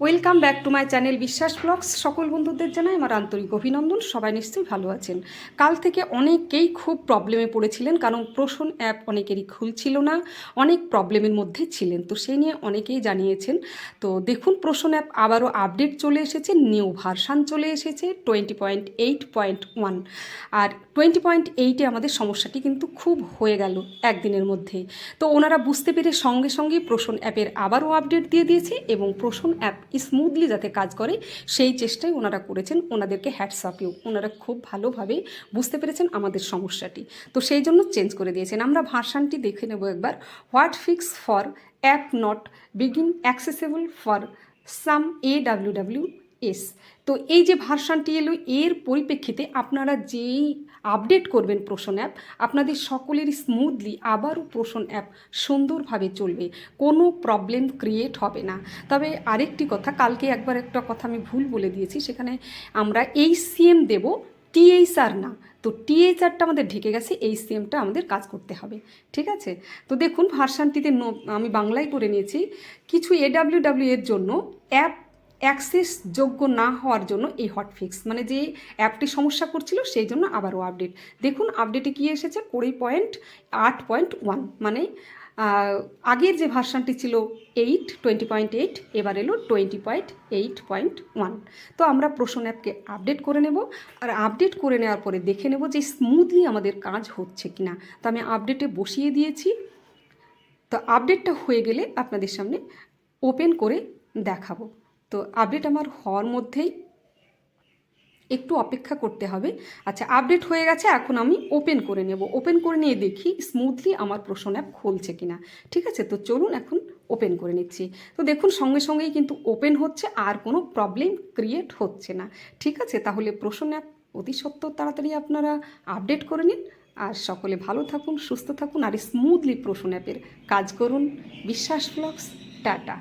Welcome back to my channel Biswas blogs সকল বন্ধুদের জানাই আমার আন্তরিক অভিনন্দন। সবাই নিশ্চয়ই ভালো আছেন। কাল থেকে অনেকেই খুব প্রবলেমে পড়েছিলেন, কারণ প্রোশন অ্যাপ অনেকেরই খুলছিল না, অনেক প্রবলেমের মধ্যে ছিলেন। তো সেই নিয়ে অনেকেই জানিয়েছেন। তো দেখুন প্রোশন অ্যাপ আবারও আপডেট চলে এসেছে নিউ ভার্সান চলে এসেছে twenty point eight point one আর টোয়েন্টি পয়েন্ট এইটে আমাদের সমস্যাটি কিন্তু খুব হয়ে গেল একদিনের মধ্যে। তো ওনারা বুঝতে পেরে সঙ্গে সঙ্গে প্রোশন অ্যাপের আবারও আপডেট দিয়ে দিয়েছে এবং প্রোশন অ্যাপ স্মুথলি যাতে কাজ করে, সেই চেষ্টাই ওনারা করেছেন। ওনাদেরকে হ্যাটসঅ্যাপেও ওনারা খুব ভালোভাবে বুঝতে পেরেছেন আমাদের সমস্যাটি। তো সেই জন্য চেঞ্জ করে দিয়েছেন। আমরা ভার্সানটি দেখে নেব একবার। What fix for app not begin accessible for some A W W S তো এই যে ভার্সানটি এলো, এর পরিপ্রেক্ষিতে আপনারা যেই আপডেট করবেন প্রোশন অ্যাপ আপনাদের সকলের স্মুথলি আবারও প্রোশন অ্যাপ সুন্দরভাবে চলবে। কোনো প্রবলেম ক্রিয়েট হবে না। তবে আরেকটি কথা, কালকে একবার একটা কথা আমি ভুল বলে দিয়েছি, সেখানে আমরা এই সিএম দেব টিএইচআর না। তো টিএইচআরটা আমাদের ঢেকে গেছে এই সিএমটা আমাদের কাজ করতে হবে। ঠিক আছে? তো দেখুন, ভার্সানটিতে আমি বাংলায় করে নিয়েছি। কিছু এডাব্লিউডাব্লিউ এর জন্য অ্যাপ অ্যাক্সেস যোগ্য না হওয়ার জন্য এই হটফিক্স মানে যে অ্যাপটি সমস্যা করছিল সেই জন্য আবারও আপডেট। দেখুন, আপডেটে কী এসেছে? কুড়ি পয়েন্ট আট পয়েন্ট ওয়ান মানে আগের যে ভার্সানটি ছিল এইট, টোয়েন্টি পয়েন্ট এইট, এবার এলো twenty point eight point one. তো আমরা প্রশ্ন অ্যাপকে আপডেট করে নেব, আর আপডেট করে নেওয়ার পরে দেখে নেব যে স্মুথলি আমাদের কাজ হচ্ছে কি না তো আমি আপডেটে বসিয়ে দিয়েছি। তো আপডেটটা হয়ে গেলে আপনাদের সামনে ওপেন করে দেখাবো। তো আপডেট আমার হওয়ার মধ্যেই একটু অপেক্ষা করতে হবে। আচ্ছা আপডেট হয়ে গেছে, এখন আমি ওপেন করে নেব। ওপেন করে নিয়ে দেখি স্মুথলি আমার প্রশ্ন অ্যাপ খুলছে কিনা। ঠিক আছে? তো চলুন এখন ওপেন করে নিচ্ছি। তো দেখুন, সঙ্গে সঙ্গেই কিন্তু ওপেন হচ্ছে, আর কোনো প্রবলেম ক্রিয়েট হচ্ছে না। ঠিক আছে? তাহলে প্রশ্ন অ্যাপ অতি সত্ত্বর তাড়াতাড়ি আপনারা আপডেট করে নিন, আর সকলে ভালো থাকুন, সুস্থ থাকুন, আর স্মুথলি প্রশ্ন অ্যাপের কাজ করুন। বিশ্বাস ব্লগস টাটা।